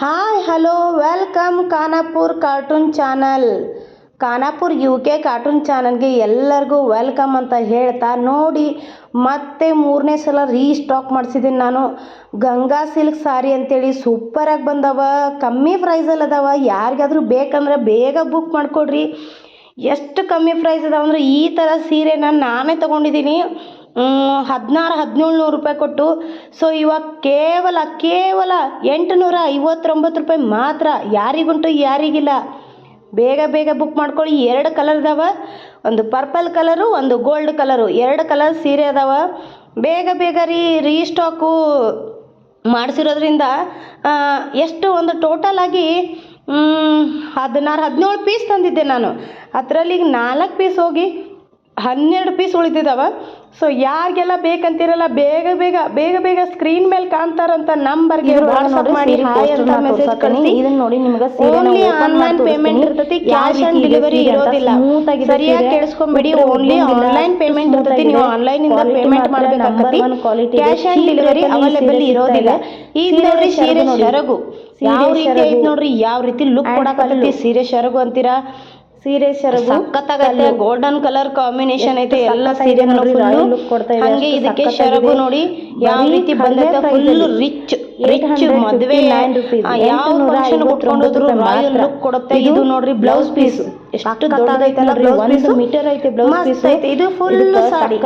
Hi hello welcome Khanapur cartoon channel Khanapur U K cartoon ಚಾನಲ್ಗೆ ಎಲ್ಲರಿಗೂ welcome ಅಂತ ಹೇಳ್ತಾ ನೋಡಿ ಮತ್ತೆ ಮೂರನೇ ಸಲ ರೀಸ್ಟಾಕ್ ಮಾಡಿಸಿದ್ದೀನಿ ನಾನು. ಗಂಗಾ ಸಿಲ್ಕ್ ಸಾರಿ ಅಂತೇಳಿ ಸೂಪರಾಗಿ ಬಂದವ, ಕಮ್ಮಿ ಪ್ರೈಸಲ್ಲಿ ಅದಾವ. ಯಾರಿಗಾದರೂ ಬೇಕಂದ್ರೆ ಬೇಗ ಬುಕ್ ಮಾಡಿಕೊಡ್ರಿ. ಎಷ್ಟು ಕಮ್ಮಿ ಪ್ರೈಸ್ ಅದಾವ ಅಂದ್ರೆ ಈ ಥರ ಸೀರೆನ ನಾನೇ ತೊಗೊಂಡಿದ್ದೀನಿ ಹದಿನಾರು ಹದಿನೇಳು ನೂರು ರೂಪಾಯಿ ಕೊಟ್ಟು. ಸೊ ಇವಾಗ ಕೇವಲ ಕೇವಲ ಎಂಟುನೂರ ಐವತ್ತೊಂಬತ್ತು ರೂಪಾಯಿ ಮಾತ್ರ ಯಾರಿಗುಂಟು, ಯಾರಿಗಿಲ್ಲ. ಬೇಗ ಬೇಗ ಬುಕ್ ಮಾಡ್ಕೊಳ್ಳಿ. ಎರಡು ಕಲರ್ ಅದಾವ. ಒಂದು ಪರ್ಪಲ್ ಕಲರು ಒಂದು ಗೋಲ್ಡ್ ಕಲರು ಎರಡು ಕಲರ್ ಸೀರೆ ಅದಾವ. ಬೇಗ ಬೇಗ ರೀ ರೀಸ್ಟಾಕು ಮಾಡಿಸಿರೋದ್ರಿಂದ ಎಷ್ಟು ಒಂದು ಟೋಟಲ್ ಆಗಿ ಹದಿನಾರು, ಹದಿನೇಳು ಪೀಸ್ ತಂದಿದ್ದೆ ನಾನು. ಅದರಲ್ಲಿ ಈಗ ನಾಲ್ಕು ಪೀಸ್ ಹೋಗಿ ಹನ್ನೆರಡು ಪೀಸ್ ಉಳಿದಿದ್ದಾವೆ ಸೊ ಯಾರಿಗೆಲ್ಲ ಬೇಕಂತಿರಲ್ಲ ಬೇಗ ಬೇಗ ಬೇಗ ಬೇಗ ಸ್ಕ್ರೀನ್ ಮೇಲೆ ಕಾಣ್ತಾರಂತ ನಂಬರ್ಗೆ ವಾಟ್ಸ್ಆಪ್ ಮಾಡಿ ಹಾಯ್ ಅಂತ ಮೆಸೇಜ್ ಕಳಿಸಿ. ಇದನ್ನ ನೋಡಿ ನಿಮಗೆ ಓನ್ಲಿ ಆನ್ಲೈನ್ ಪೇಮೆಂಟ್ ಇರ್ತೈತಿ ಕ್ಯಾಶ್ ಆನ್ ಡೆಲಿವರಿ ಇರೋದಿಲ್ಲ. ಸರಿಯಾಗಿ ಕೇಳಿಸ್ಕೊಂಬಿಡಿ ಓನ್ಲಿ ಆನ್ಲೈನ್ ಪೇಮೆಂಟ್ ಇರ್ತೈತಿ. ನೀವು ಆನ್ಲೈನ್ ಇಂದ ಪೇಮೆಂಟ್ ಮಾಡ್ಬೇಕಾಗತ್ತಿ. ಕ್ಯಾಶ್ ಆನ್ ಡೆಲಿವರಿ ಅವೈಲೇಬಲ್ ಇರೋದಿಲ್ಲ. ಈಗ ನೋಡ್ರಿ ಸೀರೆ ಶರಗು ಯಾವ ರೀತಿ ಐತಿ ನೋಡ್ರಿ ಯಾವ ರೀತಿ ಲುಕ್ ಕೊಡಕತ್ತೈತಿ ಸೀರೆ ಶರಗು ಅಂತೀರಾ? ಸೀರೆ ಸೆರಗು ಸಖತ್ತಾಗೈತೆ ಗೋಲ್ಡನ್ ಕಲರ್ ಕಾಂಬಿನೇಷನ್ ಐತೆ ಎಲ್ಲ ಸೀರೆ ನೋಡಿ, ಫುಲ್ಲು. royal ಕೊಡ್ತಾ ಇದೆ, ಹಂಗೆ ಇದಕ್ಕೆ ಸೆರಗು ನೋಡಿ ಯಾವ ರೀತಿ ಬಂದೈತೆ ಫುಲ್ ರಿಚ್ ರಿಚ್ 859 ಮದುವೆ ಯಾವ ಫಂಕ್ಷನ್ ಉಟ್ಕೊಂಡೋದ್ರು ರಾಯಲ್ ಲುಕ್ ಕೊಡುತ್ತೆ ಇದು ನೋಡ್ರಿ ಬ್ಲೌಸ್ ಪೀಸ್ ಎಷ್ಟು ದೊಡ್ಡದೈತಲ್ಲ blouse piece. ಮೀಟರ್ ಐತೆ ಬ್ಲೌಸ್ ಪೀಸ್ ಐತೆ ಇದು ಫುಲ್ ಸಾಡಿ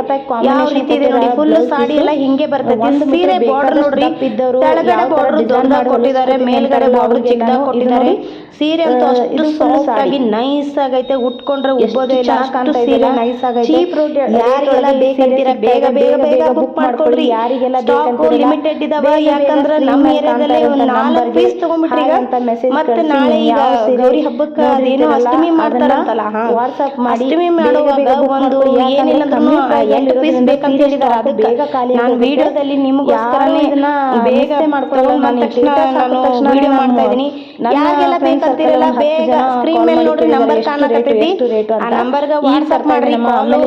ಯಾವ ರೀತಿ ಇದೆ ನೋಡಿ ಫುಲ್ ಸಾಡಿ. ಎಲ್ಲ ಹಿಂಗೆ ಬರ್ತೈತಿ. ಸೀರೆ ಬಾರ್ಡರ್ ನೋಡ್ರಿ ಇದ್ದವರು ಕೆಳಗಡೆ ಬಾರ್ಡರ್ ದೊಡ್ಡದಾಗಿ ಕೊಟ್ಟಿದ್ದಾರೆ ಮೇಲ್ಗಡೆ ಬಾರ್ಡರ್ ಚಿಕ್ಕದಾಗಿ ಕೊಟ್ಟಿದ್ದಾರೆ. ಸೀರೆ ಅಂತೂ ಅಷ್ಟು ಸಾಫ್ಟ್ ಆಗಿ. ನೈಸ್ ಆಗೈತೆ ಉಟ್ಕೊಂಡ್ರೆ ಉಬ್ಬೋದೇ ಇಲ್ಲ ಅಷ್ಟು ಸೀರೆ ನೈಸ್ ಆಗೈತೆ. ಚೀಪ್ ರೋಡ್ ಯಾರಿಗೆಲ್ಲ ಬೇಕಂತೀರಾ ಬೇಗ ಬೇಗ ಬೇಗ ಬುಕ್ ಮಾಡ್ಕೊಳ್ರಿ. ಯಾರಿಗೆಲ್ಲ ಸ್ಟಾಕ್ ಲಿಮಿಟೆಡ್ ಇದಾವೆ ಯಾಕಂದ್ರೆ ನಮ್ಮ ಏರಿಯಾದಲ್ಲೇ ಒಂದು ನಾಲ್ಕು ಪೀಸ್ ತಗೊಂಡ್ಬಿಟ್ರಿ ಮತ್ತೆ ನಾಳೆ ಈಗ ಗೌರಿ ಹಬ್ಬಕ್ಕೆ ಅದೇನೋ ಅಷ್ಟಮಿ ಮಾಡ್ತಾರ ಮಾಡ್ತಾರಂತಲ್ಲ ಹಾ. WhatsApp ಮಾಡಿ, ಅಷ್ಟಮಿ ಮಾಡುವಾಗ ಒಂದು ಏನಿಲ್ಲ ಅಲ್ಲಿ ಎಂಟು ಪೀಸ್ ಬೇಕಂತ ಹೇಳಿದಾರೆ. ಅದಕ್ಕೆ ನಾನು ವಿಡಿಯೋದಲ್ಲಿ ನಿಮಗೋಸ್ಕರನೇ ಇದನ್ನ ಬೇಗ ಮಾಡ್ಕೊಳ್ಳಲ್ಲ. ನಾನು ತಕ್ಷಣ ನಾನು ವಿಡಿಯೋ ಮಾಡ್ತಾ ಇದೀನಿ ಯಾರಿಗೆಲ್ಲ ಬೇಕಂತಿರಲ್ಲ ಬೇಗ ಸ್ಕ್ರೀನ್ ಮೇಲೆ ನೋಡ್ರಿ ನಂಬರ್ ಕಾಣಕತ್ತೈತಿ. ಆ. ನಂಬರ್ಗೆ ವಾಟ್ಸಪ್ ಮಾಡ್ರಿ ಕಾಲು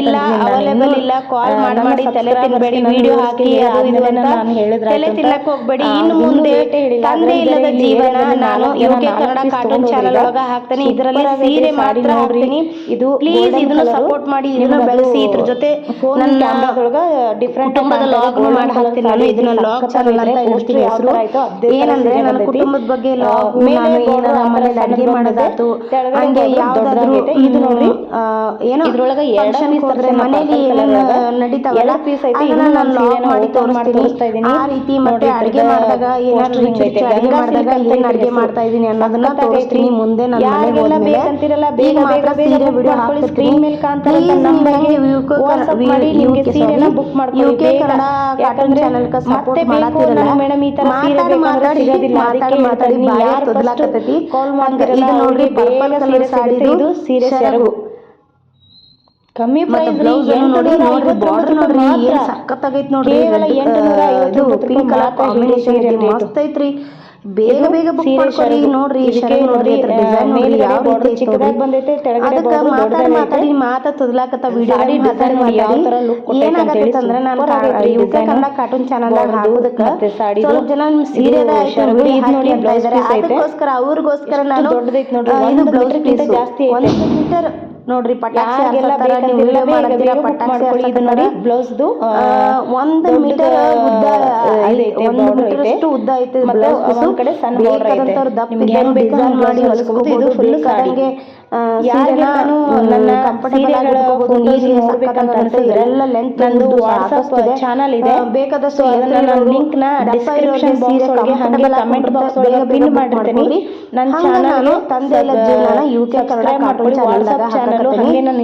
ಇಲ್ಲ ಅವೈಲೇಬಲ್ ಇಲ್ಲ ಕಾಲ್ ಮಾಡಿ ಮಾಡಿ ತಲೆ ತಿನ್ಬೇಡಿ ವಿಡಿಯೋ ಹಾಕಿ ಅದು ಇದು ಅಂತ. ನಾನು ಹೇಳಿದ್ರೆ ತಲೆ ತಿನ್ನಕ್ಕೆ ಅಂತ. ಹೋಗ್ಬೇಡಿ ಇನ್ನು ಮುಂದೆ ತಂದೆ ಇಲ್ಲದ ಜೀವನ ನಾನು ನಾಲ್ಕು ಯು ಜನ ಕೆ ನಾಲ್ಕು ಕನ್ನಡ ಕಾರ್ಟೂನ್ ಚಾನಲ್ ಒಳಗ ಹಾಕ್ತೇನೆ. ಇದರಲ್ಲಿ ಸೀರೆ ಮಾತ್ರ ಹಾಕ್ತೀನಿ. ಇದು ಪ್ಲೀಸ್ ಇದನ್ನ ಸಪೋರ್ಟ್ ಮಾಡಿ ಇದನ್ನ ಬೆಳೆಸಿ ಇದ್ರ ಜೊತೆ ನನ್ನ ಡಿಫ್ರೆಂಟ್ ಕುಟುಂಬದ ಲಾಗ್ ಮಾಡಿ ಹಾಕ್ತೀನಿ ನಾನು. ಇದನ್ನ ಇದು ಲಾಗ್. ಚಾನಲ್ ಅಂತ ಹೇಳ್ತೀನಿ ಹೆಸರು. ಏನಂದ್ರೆ ನನ್ನ ಕುಟುಂಬದ ಬಗ್ಗೆ ಲಾಗ್ ನಾನು ಏನಾರ ಮನೇಲಿ ಅಡುಗೆ ಮಾಡೋದಾಯ್ತು ಹಂಗೆ ಯಾವ್ದಾದ್ರು ಇದು ನೋಡಿ ಏನೋ ಇದ್ರೊಳಗೆ ಎರಡು ಹೋದ್ರೆ ಮನೇಲಿ ಏನೇನು. ನಡೀತಾವಲ್ಲ? piece ಐತಿ. ಇದನ್ನ ನಾನು ಲಾಗ್ ಮಾಡಿ ತೋರಿಸ್ತೀನಿ. ಆ ರೀತಿ ಮತ್ತೆ ಅಡುಗೆ ಮಾಡಿದಾಗ ಏನಾದ್ರು. ಅಡುಗೆ ಮಾಡಿದಾಗ ಏನ್ ಅಡುಗೆ ಮಾಡ್ತಾ ಇದೀನಿ ಅನ್ನೋದನ್ನ ತೋರಿಸ್ತೀನಿ ಮುಂದೆ ನನ್ನ ಮನೆಗೆ ಹೋದ್ಮೇಲೆ ಈಗ ಮಾತ್ರ ಸೀರೆ ವಿಡಿಯೋ. ಹಾಕ್ತಿರ್ತೀನಿ. ಕನ್ನಡ ಕಾರ್ಟೂನ್ ಸಪೋರ್ಟ್ ಮಾಡತ್ತಿರಲ್ಲ ಮಾತಾಡಿ ಮಾತಾಡಿ ಮಾತಾಡಿ ಮಾತಾಡಿ ಬಾಯ. ತೊದಲಾಕತ್ತೈತಿ ಇದು ನೋಡ್ರಿ ಪರ್ಪಲ್ ಕಲರ್ ಸಾಡಿ ಇದು ಸೀರೆ ಸೆರಗು. ಕಮ್ಮಿ ಪ್ರೈಸ್ ಬ್ಲೌಸ್ ನೋಡಿ ನೋಡ್ರಿ ಬಾರ್ಡರ್ ನೋಡ್ರಿ ಏನ್ ಸಖತ್ತಾಗೈತ್ ನೋಡ್ರಿ ಇದು ಪಿಂಕ್ ರೂಪಾಯಿ ಕಲರ್ ಕಾಂಬಿನೇಷನ್ ಇದೆ. ಮಸ್ತ್ ಐತ್ರಿ ಬೇಗ ಬೇಗ ಬುಕ್ ಮಾಡ್ಕೊಳ್ಳಿ. ನೋಡ್ರಿ ಇದಕ್ಕೆ ನೋಡ್ರಿ ಡಿಸೈನ್ ನೋಡಿ ಯಾವ ರೀತಿ ಚಿಕ್ಕದಾಗಿ. ಬಂದೈತೆ, ಅದಕ್ಕ ಮಾತಾಡಿ. ಮಾತಾಡಿ ಮಾತ ತೊದಲಾಕತ್ತ ವಿಡಿಯೋ look ಕೊಟ್ಟೈತೆ ಏನಾಗತ್ತೆ ಅಂದ್ರೆ ನಾನು U K Kannada cartoon channel border ಹಾಕೋದಕ್ಕ. ಸ್ವಲ್ಪ ಜನ ಸೀರೆದ ನೋಡಿ. ಅದಕ್ಕೋಸ್ಕರ ಅವ್ರಿಗೋಸ್ಕರ ನಾನು ಇದು ಬ್ಲೌಸ್ ಪೀಸ್ ಜಾಸ್ತಿ. ಒಂದು ಮೀಟರ್ ನೋಡ್ರಿ ಹಾರ್ಸತ್ತಾರ, ನೀವು ವಿಡಿಯೋ. ಇದು ನೋಡಿ, ಹಾರ್ಸತ್ತಾರ. ದು, ಆ, ಆ, ಒಂದು ಮೀಟರ್ ಉದ್ದ ಒಂದು ಮೀಟರ್ ಅಷ್ಟು ಉದ್ದ ಐತೆ ಮತ್ತೆ. ಒಂದ್ ಕಡೆ ಸಣ್ಣ ದಪ್ಪ ಬೇಕು ಮಾಡಿ ಹೊಲಿಸ್ಕೊಬೋದು. ಇದು ಸೀರೆನ, ನನ್ನ ನೋಡ್ಬೇಕಂತ ಅನ್ಸಿದ್ರೆ ಎಲ್ಲ ಲೆಂತ್ ನಂದು WhatsApp ಇದೆ. ಬೇಕಾದಷ್ಟು ಅದನ್ನ ನಾನು link ನ ಡಿಸ್ಕ್ರಿಪ್ಷನ್ ಬಾಕ್ಸ್ ಒಳಗೆ ಹಾಗೆ ಮಾಡಿರ್ತೀನಿ. ನನ್ನ ನಾನು ತಂದೆ ಇಲ್ಲ ಜೀವನ ಯು ಕೆ ಕನ್ನಡ ಮಾಡ್ಕೊಳ್ಳಿ. ಹಾಗೆ ನನ್ನ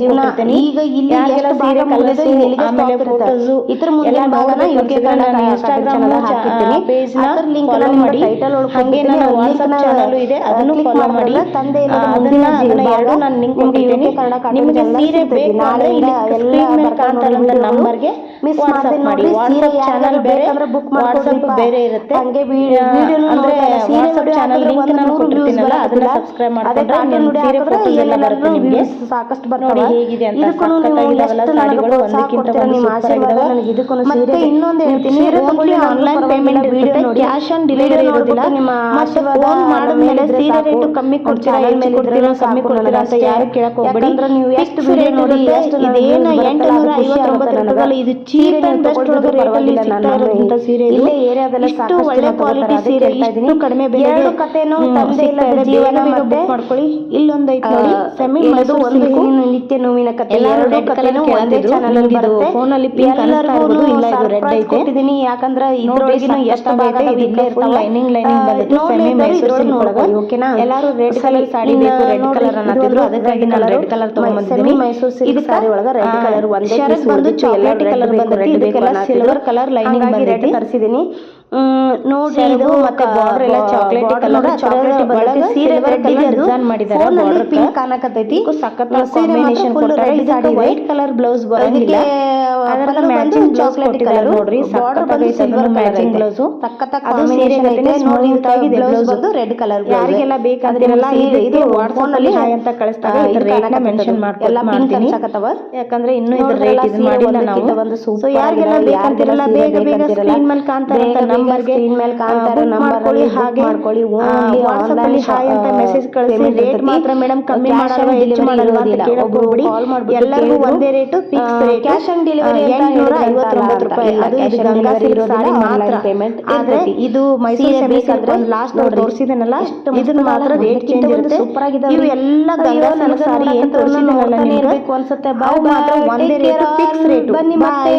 ಜೀವನ ಕೊಟ್ಟಿರ್ತೀನಿ. ಈಗ ಇಲ್ಲಿ ಯಾರಿಗೆಲ್ಲ ಸೀರೆ ಆಮೇಲೆ photos ಇದ್ರ ಮುಂದಿನ ಭಾಗನ ಯು ಕೆ ಕನ್ನಡ ಚಾನಲ್ ಹಾಕಿರ್ತೀನಿ page ನ ಲಿಂಕ್ ಮಾಡಿ. ಟೈಟಲ್ ಒಳಗೆ ಹಾಗೆ ನನ್ನ WhatsApp channel ಇದೆ, ಅದನ್ನು ಫಾಲೋ ಮಾಡಿ. ತಂದೆ ಆ, ಅದನ್ನ ಅದನ್ನ ಎರಡು ನಾನು link ನಿಮ್ಗೆ ಸೀರೆ ಬೇಕು ಅಂದ್ರೆ ಇಲ್ಲಿ screen ಮೇಲೆ. ನಂಬರ್ಗೆ ಮಿಸ್ ಮಾಡ್ದೆ ಮಾಡಿ. ವಾಟ್ಸಪ್ ಚಾನಲ್ ಬೇರೆ ಬುಕ್ ವಾಟ್ಸಪ್ ಬೇರೆ ಇರುತ್ತೆ. ಹಂಗೆ ಅಂದ್ರೆ ವಾಟ್ಸಪ್ ಚಾನಲ್ ಲಿಂಕ್ ನಾನು ಕೊಟ್ಟಿರ್ತೀನಲ್ಲ ಅದನ್ನ ಸಬ್ಸ್ಕ್ರೈಬ್ ಮಾಡ್ಕೊಂಡ್ರೆ ಸೀರೆ ಹಾಕಿದ್ರೆ ಫೋಟೋಸ್ ಎಲ್ಲ ಬರುತ್ತೆ ನಿಮಗೆ? ಸಾಕಷ್ಟು ಬರ್ತಾವ. ಹೇಗಿದೆ ಅಂತ ಸಾರಿಗಳು ಪ್ರೋತ್ಸಾಹ ಒಂದಕ್ಕಿಂತ ಒಂದು ಆಗಿದಾವೆ. ಮತ್ತೆ ಇನ್ನೊಂದು ಹೇಳ್ತೀನಿ. ಓನ್ಲಿ ಆನ್ಲೈನ್ ಪೇಮೆಂಟ್ ಇರುತ್ತೆ ಕ್ಯಾಶ್ ಆನ್ ಡೆಲಿವರಿ ಇರೋದಿಲ್ಲ ನಿಮ್ಮ ಮತ್ತೆ ಫೋನ್ ಮಾಡಿದ್ಮೇಲೆ ಮೇಲೆ ಸೀರೆ ರೇಟ್ ಕಮ್ಮಿ ಕೊಡ್ತೀರಾ ಚಾನಲ್ ಹೆಚ್ಚು ಮೇಲೆ ಕೊಡ್ತೀರಾ ಇದ್ರೆ ಕಮ್ಮಿ ಕೊಡ್ತೀರಾ ಅಂತ ಯಾರು ಅಷ್ಟೇ. ಕೇಳಕ್ ಹೋಗ್ಬೇಡಿ ನೀವು ಎಷ್ಟು ವಿಡಿಯೋ ನೋಡಿ, ಇರುತ್ತೆ ಎಷ್ಟು ನನಗೆ ಇದೇನ views ಬರುತ್ತಲ್ಲ, ಎಂಟುನೂರ ಐವತ್ತೊಂಬತ್ತು ರೂಪಾಯಿ ಇದು ಸೀರೆ ಚೀಪ್ ನೀವು ಅಂಡ್ ಬೆಸ್ಟ್ ಒಳಗೆ ರೇಟಲ್ಲಿ ಪರವಾಗಿಲ್ಲ, ಸಿಗ್ತಾ ನಾನು ಇರೋಂಥ ಸೀರೆ ಇದು. ಇಲ್ಲೇ ಏರಿಯಾದಲ್ಲೇ ಇಷ್ಟು ಸಾಕಷ್ಟು ಒಳ್ಳೆ ಕ್ವಾಲಿಟಿ ಸೀರೆ ಇಷ್ಟು ಕಡಿಮೆ ಎರಡು ಕಥೆನೂ ತಂದೆ ಇಲ್ಲದ. ಜೀವನ ಮತ್ತೆ. ಮಾಡ್ಕೊಳ್ಳಿ. ಇಲ್ಲೊಂದು ಐತೆ ನೋಡಿ ಸೆಮಿ ಇದು ಮೈಸೂರು ಒಂದು ನಿತ್ಯ ನೋವಿನ ಕಥೆ ಎಲ್ಲರೂ ಎರಡು ಕಥೆನೂ ಒಂದೇ ಕೇಳ್ತಿದ್ರು. ಚಾನಲ್ ಅಲ್ಲಿ ಬರುತ್ತೆ. ಎಲ್ಲರಿಗೂ ಇಲ್ಲ ಇದು red ಐತೆ. ಕೊಟ್ಟಿದ್ದೀನಿ. ಯಾಕಂದ್ರೆ ಇದ್ರೊಳಗಿನ ಎಷ್ಟು. ಭಾಗ lining lining ಬಂದಿತ್ತು. ಮೈಸೂರು ಓಕೆನಾ ಎಲ್ಲರೂ ಸರಿ, colour ಸಾಡಿ ಇನ್ನು ಬೇಕು, ರೆಡ್ ಕಲರ್ ಅನ್ನತ್ತಿದ್ರು. ಅದಕ್ಕಾಗಿ ನಾನು ರೆಡ್ ಕಲರ್ ತಗೊಂಡ್ಬಂದಿದ್ದೀನಿ ಮೈಸೂರು ಸಿಲ್ಕ್ ಸಾರಿ ಒಳಗೆ ರೆಡ್ ಕಲರ್ ಒಂದೇ ಪೀಸ್ ಬಂದು ಚಾಕ್ಲೇಟ್ ಕಲರ್ ಬೇಕು ಇದಕ್ಕೆಲ್ಲ ಸಿಲ್ವರ್ ಕಲರ್ ಲೈನಿಂಗ್ ಬಂದೈತಿ. ತರಿಸಿದ್ದೀನಿ ಹ್ಮ್, ನೋಡ್ರಿ ಇದು ಮತ್ತೆ ಬಾರ್ಡರ್ ಎಲ್ಲ ಚಾಕ್ಲೇಟ್ ಕಲರ್ ಚಾಕ್ಲೇಟ್ ನೋಡಿ ಒಳಗೆ ಸೀರೆ silver ಡಿಸೈನ್ ಮಾಡಿದ್ದಾರೆ ಬಾರ್ಡರ್ ಪಿಂಕ್. ಕಾಣಕತ್ತೈತಿ ಇದಕ್ಕೂ ಕಾಂಬಿನೇಷನ್ ಕೊಟ್ಟಾರೆ. ಇದು ಇದೆ. white colour ಬರಂಗಿಲ್ಲ. ಅದಕ್ಕೆ ಮ್ಯಾಚಿಂಗ್ ಚಾಕ್ಲೇಟ್ ಕಲರ್. ನೋಡ್ರಿ. ಬಾರ್ಡರ್ ಬಂದು silver matching blouse colour combination ಐತೆ. ನೋಡಿ smooth ಬ್ಲೌಸ್. ಬಂದು ರೆಡ್ ಕಲರ್. ಯಾರಿಗೆಲ್ಲ ಬೇಕಾದ್ರೆ ಇದು phone ಅಲ್ಲಿ ಹಾಯ್ ಅಂತ ಕಳಿಸ್ತಾರೆ ಇದರ ರೇಟ್ ಮೆನ್ಷನ್ನ ಎಲ್ಲ pink ಮಾಡ್ತೀನಿ. ಯಾಕಂದ್ರೆ ಇನ್ನು ಇದರ ರೇಟ್ ಇದು ಮಾಡಿಲ್ಲ ನಾವು ಸೋ ಯಾರಿಗೆಲ್ಲ ಬೇಕಂತಿರಲ್ಲ ಬೇಗ ಬೇಗ ಸ್ಕ್ರೀನ್ ಮೇಲೆ ಕಾಣ್ತಾರೆ ಬೇಗ ನಂಬರ್ಗೆ ಸ್ಕ್ರೀನ್ ಮೇಲೆ ಕಾಣ್ತಾ ಇರೋ number ಮಾಡ್ಕೊಳ್ಳಿ ಹಾಗೆ ಮಾಡ್ಕೊಳ್ಳಿ. ಓನ್ಲಿ ವಾಟ್ಸಾಪ್ ಅಲ್ಲಿ online ಹಾಯ್ ಅಂತ ಮೆಸೇಜ್ ಕಳಿಸಿ. ರೇಟ್ ಮಾತ್ರ ಮೇಡಮ್ ಕಮ್ಮಿ ಮಾಡಲ್ವಾ ಹೆಚ್ಚು ಮಾಡಲ್ಲ ಮಾಡಲ್ವಾ ಅಂತ ಮಾಡ್ಬಿಟ್ಟು ಎಲ್ಲರಿಗೂ ಒಂದೇ rate fix rate cash on delivery ಎಂಟುನೂರ ಐವತ್ತೊಂಬತ್ತು. ರೂಪಾಯಿ. ಅದು ಇದು ಗಂಗಾ ಸಿಲ್ಕ್ ಸಾರಿ ಮಾತ್ರ. ಪೇಮೆಂಟ್ ಆದ್ರೆ ಇದು ಮೈಸೂರು ಬೇಕಾದ್ರೆ ಸಿಲ್ಕ್ ಲಾಸ್ಟ್ ನೋಡಿ ತೋರಿಸಿದನಲ್ಲ? ಇದನ್ನ ಮಾತ್ರ? ರೇಟ್ ಚೇಂಜ್ ಇರುತ್ತೆ ಸೂಪರ್ ಆಗಿದಾವೆ. ಇವು ಎಲ್ಲ ಗಂಗಾ ಸಿಲ್ಕ್ ನನಗೆ ಸಾರಿ ಏನು ತೋರಿಸಿದನಲ್ಲ ನಿಮಗೆ? ಅನ್ಸುತ್ತೆ. ಬಾವು ಮಾತ್ರ ಒಂದೇ ರೇಟ್ ಫಿಕ್ಸ್ ರೇಟ್ ಬನ್ನಿ ಮತ್ತೆ.